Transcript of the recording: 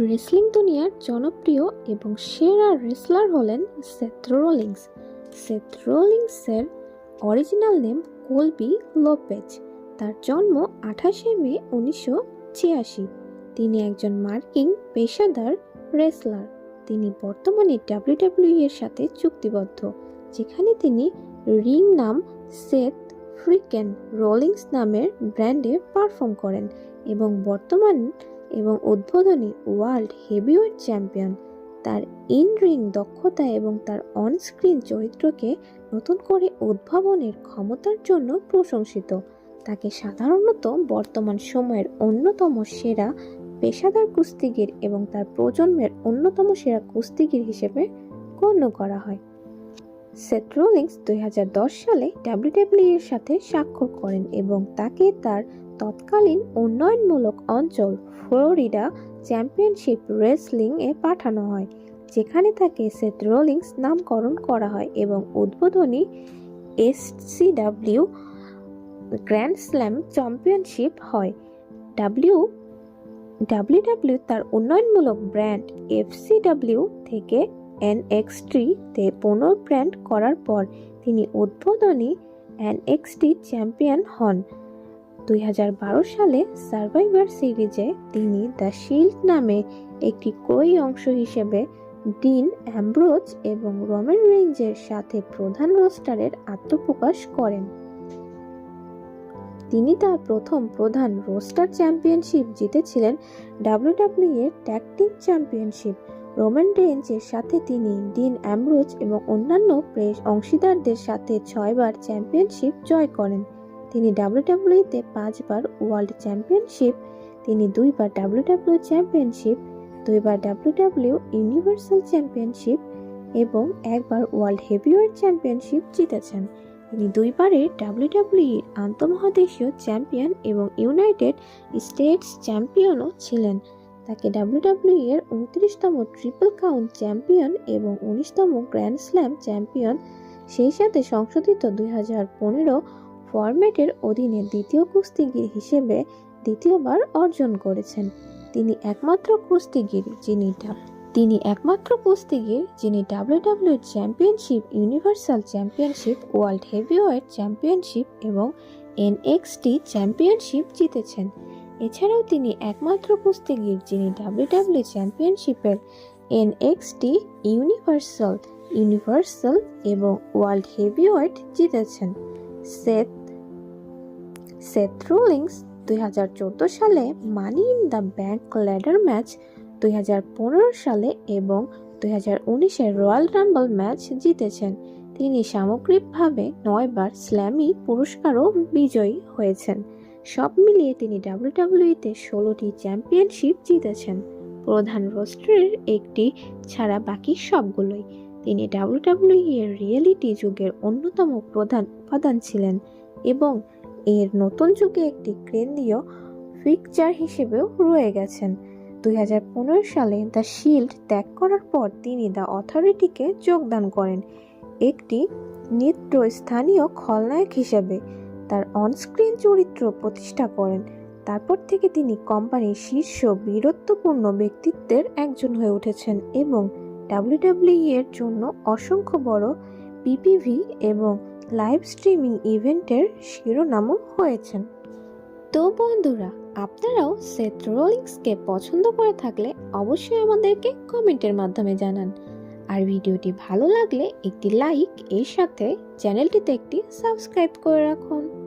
Wrestling দুনিয়ার জনপ্রিয় এবং সেরা রেসলার হলেন Seth Rollins. Seth original name Colby Lopez. তার জন্ম আঠাশে মে উনিশশো ছিয়াশি। তিনি একজন মার্কিন পেশাদার রেসলার। তিনি বর্তমানে ডাব্লিউডাব্লিউ এর সাথে চুক্তিবদ্ধ, যেখানে তিনি রিং নাম সেথ ফ্রিকেন রোলিংস নামের ব্র্যান্ডে পারফর্ম করেন এবং বর্তমান এবং উদ্বোধনী ওয়ার্ল্ড হেভিওয়েট চ্যাম্পিয়ন, তার ইন রিং দক্ষতা এবং তার অন স্ক্রিন চরিত্রকে নতুন করে উদ্ভাবনের ক্ষমতার জন্য প্রশংসিত। তাকে সাধারণত বর্তমান সময়ের অন্যতম সেরা পেশাদার কুস্তিগির এবং তার প্রজন্মের অন্যতম সেরা কুস্তিগির হিসেবে গণ্য করা হয়। সেথ রোলিংস দুই হাজার দশ সালে ডাব্লিউডাব্লিউ এর সাথে স্বাক্ষর করেন এবং তাকে তার তৎকালীন উন্নয়নমূলক অঞ্চল ফ্লোরিডা চ্যাম্পিয়নশিপ রেসলিং এ পাঠানো হয়, যেখানে তাকে সেথ রোলিংস নামকরণ করা হয় এবং উদ্বোধনী S C SCW grand slam championship হয়। ডাব্লিউ, ডাব্লিউডাব্লিউ তার উন্নয়নমূলক ব্র্যান্ড এফ সি এফসিডাব্লিউ থেকে এনএক্সটি তে পুনর্ব্র্যান্ড করার পর তিনি উদ্বোধনী এনএক্সটি চ্যাম্পিয়ন হন। দুই হাজার বারো সালে সার্ভাইভার সিরিজে তিনি দ্য শিল্ড নামে একটি ক্রয়ী অংশ হিসেবে ডিন অ্যাম্ব্রোজ এবং রমেন রেঞ্জের সাথে প্রধান রোস্টারের আত্মপ্রকাশ করেন। তিনি তার প্রথম প্রধান রোস্টার চ্যাম্পিয়নশিপ জিতেছিলেন ডাব্লিউডাব্লিউ এর ট্যাগ চ্যাম্পিয়নশিপ রোমান রেঞ্জের সাথে তিনি ডিন অ্যাম্ব্রোজ এবং অন্যান্য প্রেস অংশীদারদের সাথে ছয়বার চ্যাম্পিয়নশিপ জয় করেন। তিনি ডাব্লিউডাব্লিউতে পাঁচবার ওয়ার্ল্ড চ্যাম্পিয়নশিপ, তিনি দুইবার ডাব্লিউডাব্লিউ চ্যাম্পিয়নশিপ, দুইবার ডাব্লিউডাব্লিউ ইউনিভার্সাল চ্যাম্পিয়নশিপ এবং একবার ওয়ার্ল্ড হেভিওয়েট চ্যাম্পিয়নশিপ জিতেছেন। তিনি দুইবারের ডাব্লিউডাব্লিউর আন্তঃমহাদেশীয় চ্যাম্পিয়ন এবং ইউনাইটেড স্টেটস চ্যাম্পিয়নও ছিলেন। তাকে ডাব্লিউডাব্লিউ এর উনত্রিশতম ট্রিপল কাউন্ট চ্যাম্পিয়ন এবং উনিশতম গ্র্যান্ড স্ল্যাম চ্যাম্পিয়ন সেই সাথে সংশোধিত দুই হাজার পনেরো ফরম্যাটের অধীনে দ্বিতীয় কুস্তিগির হিসেবে দ্বিতীয়বার অর্জন করেছেন। তিনি একমাত্র কুস্তিগির যিনি তিনি একমাত্র কুস্তিগির যিনি WW championship universal championship world heavyweight championship এবং এনএক্সটি চ্যাম্পিয়নশিপ জিতেছেন। এছাড়াও তিনি একমাত্র কুস্তিগির যিনি ডাব্লিউডাব্লিউ চ্যাম্পিয়নশিপের এনএক্সটি ইউনিভার্সাল ইউনিভার্সাল এবং ওয়ার্ল্ড হেভিওয়েট জিতেছেন। সেথ সেথ রোলিংস দুই সালে, money in the bank ladder match দুই হাজার পনেরো সালে এবং দুই হাজার উনিশের রয়্যাল রাম্বল ম্যাচ জিতেছেন। তিনি সামগ্রিকভাবে নয়বার স্ল্যামি পুরস্কারও বিজয়ী হয়েছেন। সব মিলিয়ে তিনি ডাব্লিউডাব্লিউতে ষোলোটি চ্যাম্পিয়নশিপ জিতেছেন। প্রধান রোস্টারের একটি ছাড়া বাকি সবগুলোই। তিনি ডাব্লিউডাব্লিউ এর রিয়েলিটি যুগের অন্যতম প্রধান উপাদান ছিলেন এবং এর নতুন যুগে একটি কেন্দ্রীয় ফিকচার হিসেবেও রয়ে গেছেন। দুই হাজার পনেরো সালে দ্য শিল্ড ত্যাগ করার পর তিনি দ্য অথরিটিকে যোগদান করেন। একটি নিত্য স্থানীয় খলনায়ক হিসেবে তার অনস্ক্রিন চরিত্র প্রতিষ্ঠা করেন। তারপর থেকে তিনি কোম্পানির শীর্ষ বীরত্বপূর্ণ ব্যক্তিত্বের একজন হয়ে উঠেছেন এবং ডাব্লিউডাব্লিউ এর জন্য অসংখ্য বড় পিপিভি এবং লাইভ স্ট্রিমিং ইভেন্টের শিরোনামও হয়েছেন। তো বন্ধুরা, আপনারাও সেথ রোলিংসকে পছন্দ করে থাকলে অবশ্যই আমাদেরকে কমেন্টের মাধ্যমে জানান। আর ভিডিওটি ভালো লাগলে একটি লাইক এর সাথে চ্যানেলটিতে একটি সাবস্ক্রাইব করে রাখুন।